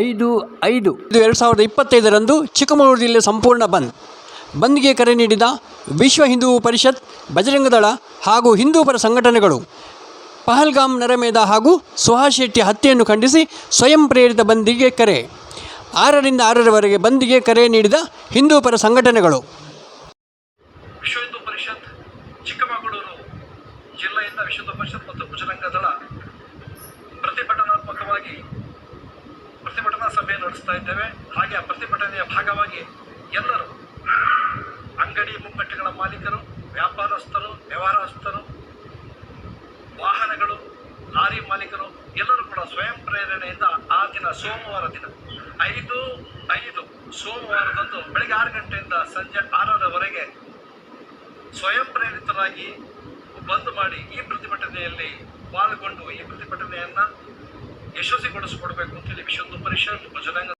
ಐದು ಐದು. ಇದು ಎರಡು ಸಾವಿರದ ಇಪ್ಪತ್ತೈದರಂದು ಚಿಕ್ಕಮಗಳೂರು ಜಿಲ್ಲೆ ಸಂಪೂರ್ಣ ಬಂದ್. ಬಂದ್ಗೆ ಕರೆ ನೀಡಿದ ವಿಶ್ವ ಹಿಂದೂ ಪರಿಷತ್ ಬಜರಂಗದಳ ಹಾಗೂ ಹಿಂದೂ ಪರ ಸಂಘಟನೆಗಳು ಪಹಲ್ಗಾಮ್ ನರಮೇಧ ಹಾಗೂ ಸುಹಾಸ್ ಶೆಟ್ಟಿ ಹತ್ಯೆಯನ್ನು ಖಂಡಿಸಿ ಸ್ವಯಂ ಪ್ರೇರಿತ ಬಂದಿಗೆ ಕರೆ. ಆರರಿಂದ ಆರರವರೆಗೆ ಬಂದಿಗೆ ಕರೆ ನೀಡಿದ ಹಿಂದೂ ಪರ ಸಂಘಟನೆಗಳು. ವಿಶ್ವ ಹಿಂದೂ ಪರಿಷತ್ ಚಿಕ್ಕಮಗಳೂರು ಜಿಲ್ಲೆಯಿಂದ ವಿಶ್ವ ಹಿಂದೂ ಪರಿಷತ್ ಮತ್ತು ದಳ ಪ್ರತಿಭಟನಾತ್ಮಕವಾಗಿ ಪ್ರತಿಭಟನಾ ಸಭೆ ನಡೆಸ್ತಾ ಇದ್ದೇವೆ. ಹಾಗೆ ಪ್ರತಿಭಟನೆಯ ಭಾಗವಾಗಿ ಎಲ್ಲರೂ ಅಂಗಡಿ ಮುಗ್ಗಟ್ಟುಗಳ ಮಾಲೀಕರು, ವ್ಯಾಪಾರಸ್ಥರು, ವ್ಯವಹಾರಸ್ಥರು, ವಾಹನಗಳು, ಲಾರಿ ಮಾಲೀಕರು ಎಲ್ಲರೂ ಕೂಡ ಸ್ವಯಂ ಪ್ರೇರಣೆಯಿಂದ ಆ ದಿನ ಸೋಮವಾರ ದಿನ ಐದು ಐದು ಸೋಮವಾರದಂದು ಬೆಳಗ್ಗೆ ಆರು ಗಂಟೆಯಿಂದ ಸಂಜೆ ಆರರವರೆಗೆ ಸ್ವಯಂ ಪ್ರೇರಿತರಾಗಿ ಬಂದ್ ಮಾಡಿ ಈ ಪ್ರತಿಭಟನೆಯಲ್ಲಿ ಪಾಲ್ಗೊಂಡು ಈ ಪ್ರತಿಭಟನೆಯನ್ನ ಯಶಸ್ವಿಗೊಳಿಸಿಕೊಡ್ಬೇಕು ಅಂತೇಳಿ ವಿಶ್ವ ಹಿಂದೂ ಪರಿಷತ್ ಬಜರಂಗ